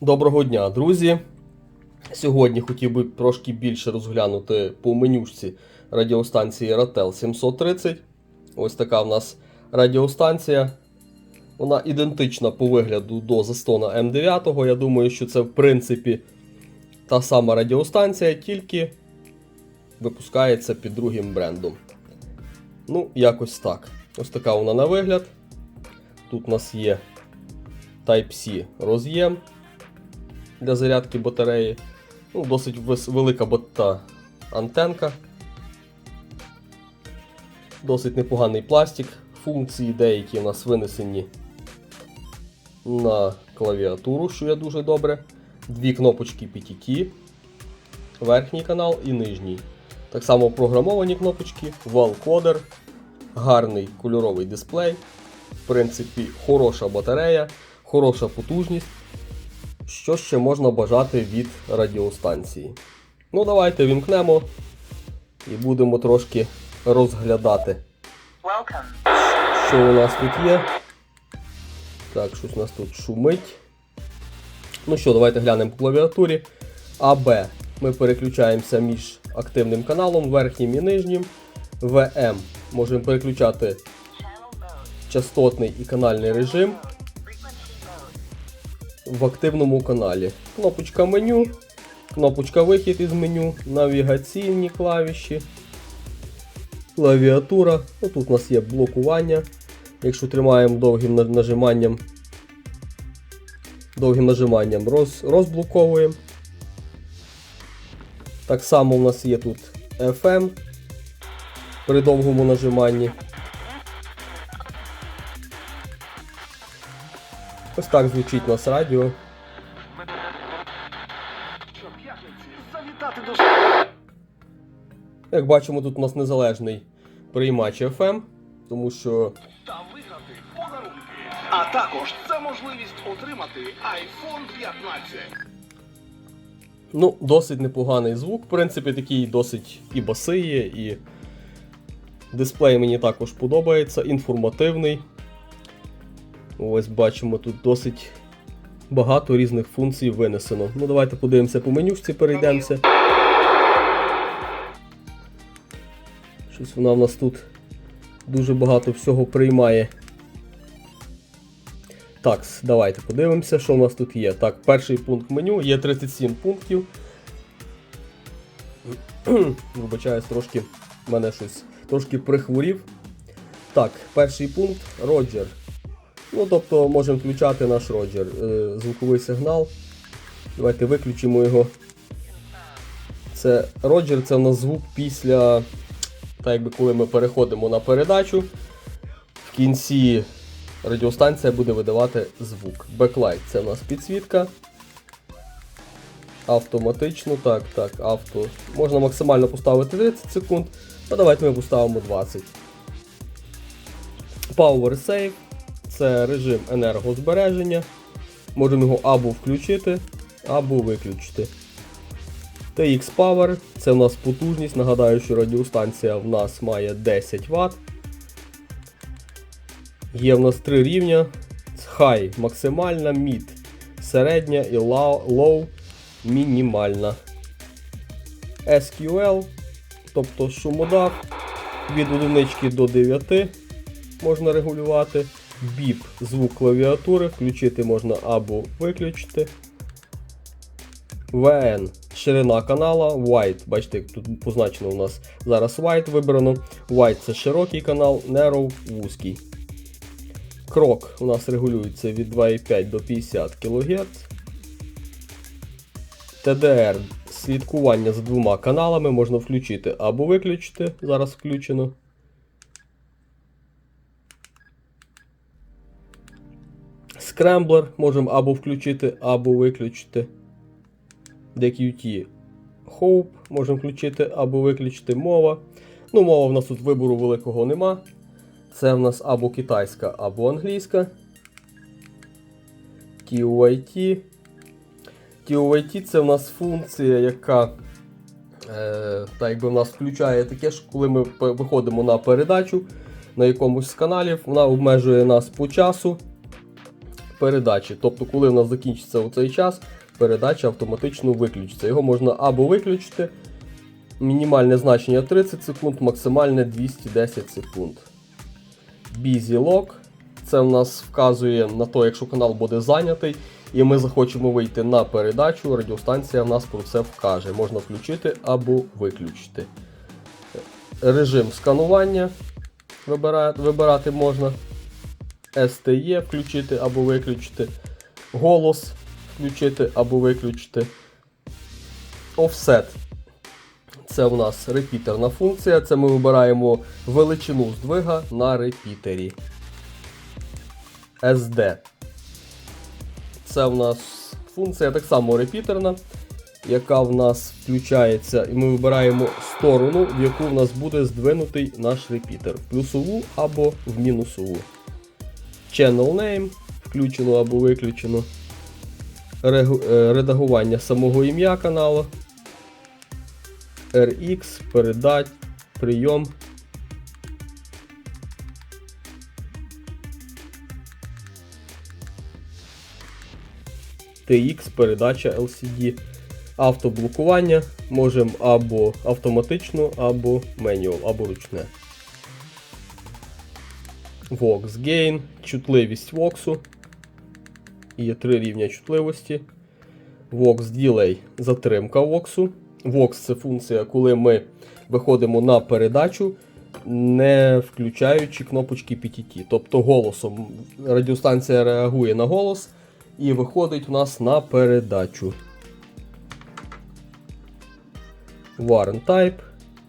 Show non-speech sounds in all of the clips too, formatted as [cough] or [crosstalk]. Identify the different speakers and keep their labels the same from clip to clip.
Speaker 1: Доброго дня, друзі! Сьогодні хотів би трошки більше розглянути по менюшці радіостанції Ratel 730. Ось така в нас радіостанція. Вона ідентична по вигляду до Zastona M9. Я думаю, що це в принципі та сама радіостанція, тільки випускається під другим брендом. Ну, якось так. Ось така вона на вигляд. Тут у нас є Type-C роз'єм для зарядки батареї. Ну, Досить велика бота антенка. Досить непоганий пластик. Функції деякі у нас винесені на клавіатуру, що є дуже добре. Дві кнопочки PTT, верхній канал і нижній. Так само програмовані кнопочки, вал-кодер, гарний кольоровий дисплей. В принципі, хороша батарея, хороша потужність. Що ще можна бажати від радіостанції? Ну, давайте вімкнемо і будемо трошки розглядати,
Speaker 2: Welcome.
Speaker 1: що у нас тут є. Так, щось у нас тут шумить. Ну що, давайте глянемо по клавіатурі. АБ. Ми переключаємося між активним каналом, верхнім і нижнім. ВМ. Можемо переключати частотний і канальний режим. В активному каналі. Кнопочка меню, кнопочка вихід із меню, навігаційні клавіші, клавіатура. Ну, тут у нас є блокування. Якщо тримаємо довгим нажиманням, довгим нажиманням роз, розблоковуємо. Так само у нас є тут FM при довгому нажиманні. Ось так звучить у нас радіо. Як бачимо, тут у нас незалежний приймач FM, тому що
Speaker 3: та виграти подарунки. А також це можливість отримати iPhone 15.
Speaker 1: ну, досить непоганий звук. В принципі, такий досить і баси є, і дисплей мені також подобається, інформативний. Ось бачимо, тут досить багато різних функцій винесено. Ну, давайте подивимося по менюшці, перейдемося. Щось вона в нас тут дуже багато всього приймає. Так, давайте подивимося, що у нас тут є. Так, перший пункт меню, є 37 пунктів. [clears throat] Вибачаюсь, трошки в мене щось трошки прихворів. Так, перший пункт Роджер. Ну, тобто можемо включати наш Роджер. Е, звуковий сигнал. Давайте виключимо його. Це Роджер це в нас звук після. Так якби коли ми переходимо на передачу. В кінці радіостанція буде видавати звук. Беклайт це в нас підсвітка. Автоматично, так, так, авто. Можна максимально поставити 30 секунд, а давайте ми поставимо 20. Power Save це режим енергозбереження. Можемо його або включити, або виключити. TX Power це в нас потужність. Нагадаю, що радіостанція в нас має 10 Вт. Є в нас три рівня: High максимальна, Mid середня і Low, мінімальна. SQL, тобто шумодав від 1 до 9 можна регулювати. BIP звук клавіатури, включити можна або виключити. VN ширина канала, White, бачите, тут позначено у нас зараз White вибрано. White це широкий канал, Narrow вузький. Крок у нас регулюється від 2,5 до 50 кГц. TDR слідкування за двома каналами можна включити або виключити. Зараз включено. Скремблер можемо або включити, або виключити. DQT Hope можемо включити або виключити мова. Ну, мова в нас тут вибору великого нема. Це в нас або китайська, або англійська. TOIT. TOIT це в нас функція, яка е, так якби в нас включає таке, що коли ми виходимо на передачу на якомусь з каналів, вона обмежує нас по часу. Передачі. Тобто, коли в нас закінчиться у цей час, передача автоматично виключиться. Його можна або виключити, мінімальне значення 30 секунд, максимальне 210 секунд. Busy Lock. Це в нас вказує на те, якщо канал буде зайнятий, і ми захочемо вийти на передачу, радіостанція в нас про це вкаже. Можна включити або виключити. Режим сканування вибирати, можна. STE включити або виключити. Голос включити або виключити. Offset. Це у нас репітерна функція. Це ми вибираємо величину здвига на репітері. SD. Це в нас функція так само репітерна, яка в нас включається, і ми вибираємо сторону, в яку в нас буде здвинутий наш репітер. В плюсову або в мінусову. Channel name включено або виключено. Е, Редагування самого ім'я каналу. RX, передать, прийом. TX, передача LCD. Автоблокування можемо або автоматично, або менюал, або ручне. Vox Gain, чутливість Vox. Є три рівня чутливості. Vox Delay затримка Vox. Vox це функція, коли ми виходимо на передачу, не включаючи кнопочки PTT. Тобто голосом радіостанція реагує на голос і виходить у нас на передачу. Warn Type,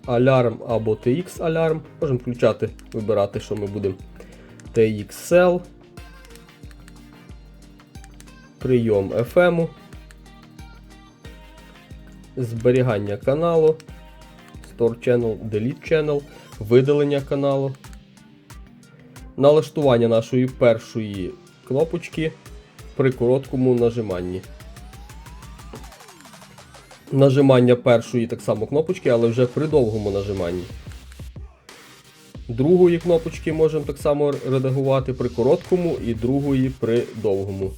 Speaker 1: Alarm або TX Alarm. Можемо включати, вибирати, що ми будемо. TX Cell. Прийом FM. Зберігання каналу. Store Channel, Delete Channel, видалення каналу. Налаштування нашої першої кнопочки при короткому нажиманні. Нажимання першої так само кнопочки, але вже при довгому нажиманні. Другої кнопочки можемо так само редагувати при короткому і другої при довгому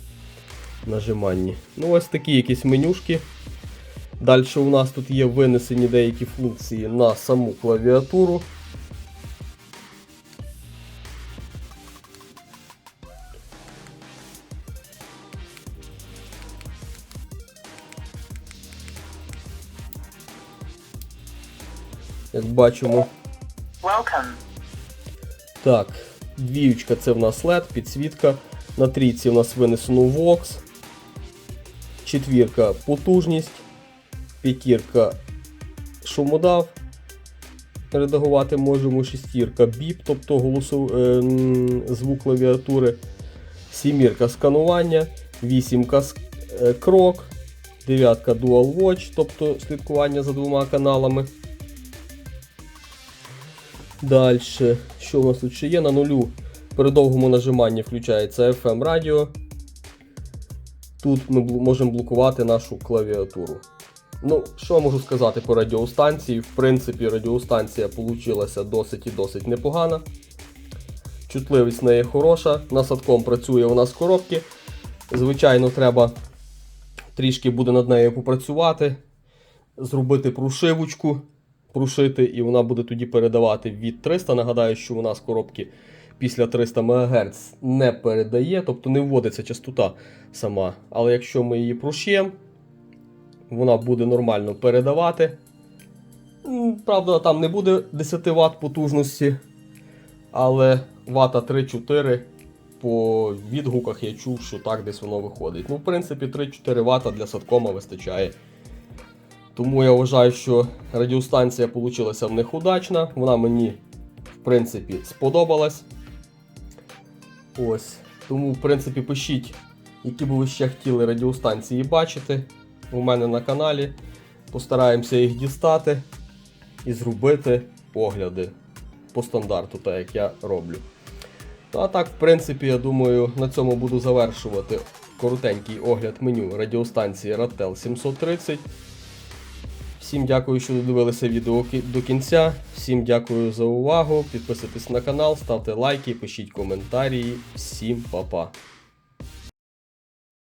Speaker 1: нажиманні. Ну, ось такі якісь менюшки. Далі у нас тут є винесені деякі функції на саму клавіатуру. Як бачимо,
Speaker 2: Welcome.
Speaker 1: Так, двіючка це в нас LED, підсвітка. На трійці в нас винесено Vox. Четвірка потужність. П'ятірка шумодав. Редагувати можемо шестірка біп, тобто голосов, е, звук клавіатури. Сімірка сканування, вісімка е, крок, дев'ятка Dual Watch, тобто слідкування за двома каналами. Далі, що у нас тут ще є? На нулю при довгому нажиманні включається FM радіо. Тут ми можемо блокувати нашу клавіатуру. Ну, що можу сказати по радіостанції? В принципі, радіостанція получилася досить і досить непогана. Чутливість неї хороша. Насадком працює вона з коробки. Звичайно, треба трішки буде над нею попрацювати, зробити прошивочку, прошити, і вона буде тоді передавати від 300. Нагадаю, що у нас коробки після 300 МГц не передає, тобто не вводиться частота сама. Але якщо ми її прошиємо, вона буде нормально передавати. Правда, там не буде 10 Вт потужності, але вата 3-4 по відгуках я чув, що так десь воно виходить. Ну, в принципі, 3-4 Вт для садкома вистачає. Тому я вважаю, що радіостанція вийшла в них удачна. Вона мені, в принципі, сподобалась. Ось. Тому, в принципі, пишіть, які б ви ще хотіли радіостанції бачити у мене на каналі. Постараємося їх дістати і зробити огляди по стандарту, так як я роблю. Ну а так, в принципі, я думаю, на цьому буду завершувати коротенький огляд меню радіостанції Ratel 730. Всім дякую, що додивилися відео до кінця. Всім дякую за увагу. Підписуйтесь на канал, ставте лайки, пишіть коментарі. Всім па-па.